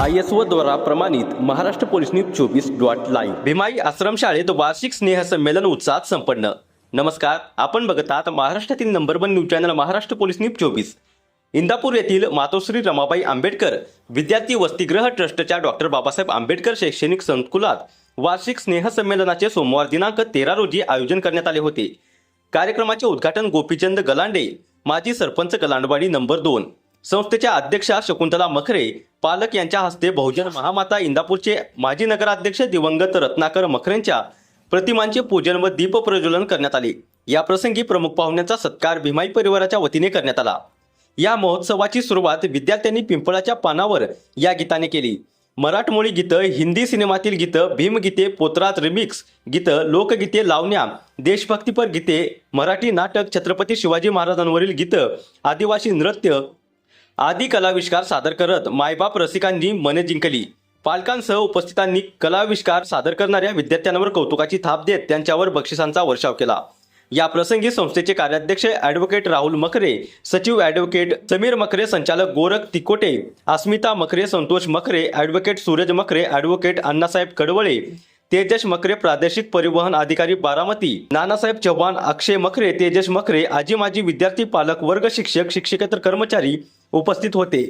I S O द्वारा प्रमाणित Maharashtra police news चोवीस डॉट लाईव्ह. भीमाई आश्रमशाळेत वार्षिक स्नेह संमेलन उत्साहात संपन्न. नमस्कार आपण बघत आहात महाराष्ट्रातील number one news channel Maharashtra police news चोवीस. इंदापूर येथील मातोश्री रमाबाई आंबेडकर विद्यार्थी वसतिगृह ट्रस्टच्या डॉक्टर बाबासाहेब आंबेडकर शैक्षणिक संकुलात वार्षिक स्नेह संमेलनाचे सोमवार दिनांक तेरा रोजी आयोजन करण्यात आले होते. कार्यक्रमाचे उद्घाटन गोपीचंद गलांडे माजी सरपंच गलांडवाडी नंबर दोन. संस्थेच्या अध्यक्षा शकुंतला मखरे पालक यांच्या हस्ते बहुजन महामाता इंदापूरचे माजी नगराध्यक्ष दिवंगत रत्नाकर मखरेंच्या प्रतिमांचे पूजन व दीप प्रज्वलन करण्यात आले. या प्रसंगी प्रमुख पाहुण्यांचा सत्कार भीमाई परिवाराच्या वतीने करण्यात आला. या महोत्सवाची सुरुवात विद्यार्थ्यांनी पिंपळाच्या पानावर या गीताने केली. मराठमोळी गीतं हिंदी सिनेमातील गीतं भीमगीते पोत्रात रिमिक्स गीतं लोकगीते लावण्या देशभक्तीपर गीते मराठी नाटक छत्रपती शिवाजी महाराजांवरील गीतं आदिवासी नृत्य आदी कलाविष्कार सादर करत मायबाप रसिकांनी मने जिंकली. पालकांसह उपस्थितांनी कलाविष्कार सादर करणाऱ्या विद्यार्थ्यांवर कौतुकाची थाप देत त्यांच्यावर बक्षिसांचा वर्षाव केला. या प्रसंगी संस्थेचे कार्याध्यक्ष ॲडव्होकेट राहुल मखरे सचिव ॲडव्होकेट समीर मखरे संचालक गोरख तिकोटे अस्मिता मखरे संतोष मखरे ॲडव्होकेट सूरज मखरे ॲडव्होकेट अण्णासाहेब कडवळे तेजस मखरे प्रादेशिक परिवहन अधिकारी बारामती. नानासाहेब चव्हाण अक्षय मखरे तेजस मखरे आजी माजी विद्यार्थी पालक वर्ग शिक्षक शिक्षकेतर कर्मचारी उपस्थित होते.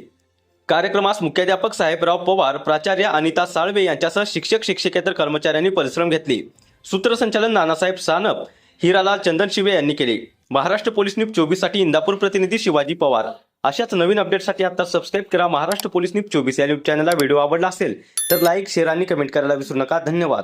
कार्यक्रमास मुख्याध्यापक साहेबराव पवार प्राचार्य अनिता साळवे यांच्यासह शिक्षक शिक्षकेतर कर्मचाऱ्यांनी परिश्रम घेतले. सूत्रसंचालन नानासाहेब सानप हिरालाल चंदन शिवे यांनी केले. महाराष्ट्र पोलीस न्यूज चोवीससाठी इंदापूर प्रतिनिधी शिवाजी पवार. अशाच नवीन अपडेटसाठी आता सबस्क्राईब करा महाराष्ट्र पोलीस न्यूज चोवीस या न्यूज चॅनलला. व्हिडिओ आवडला असेल तर लाईक शेअर आणि कमेंट करायला विसरू नका. धन्यवाद.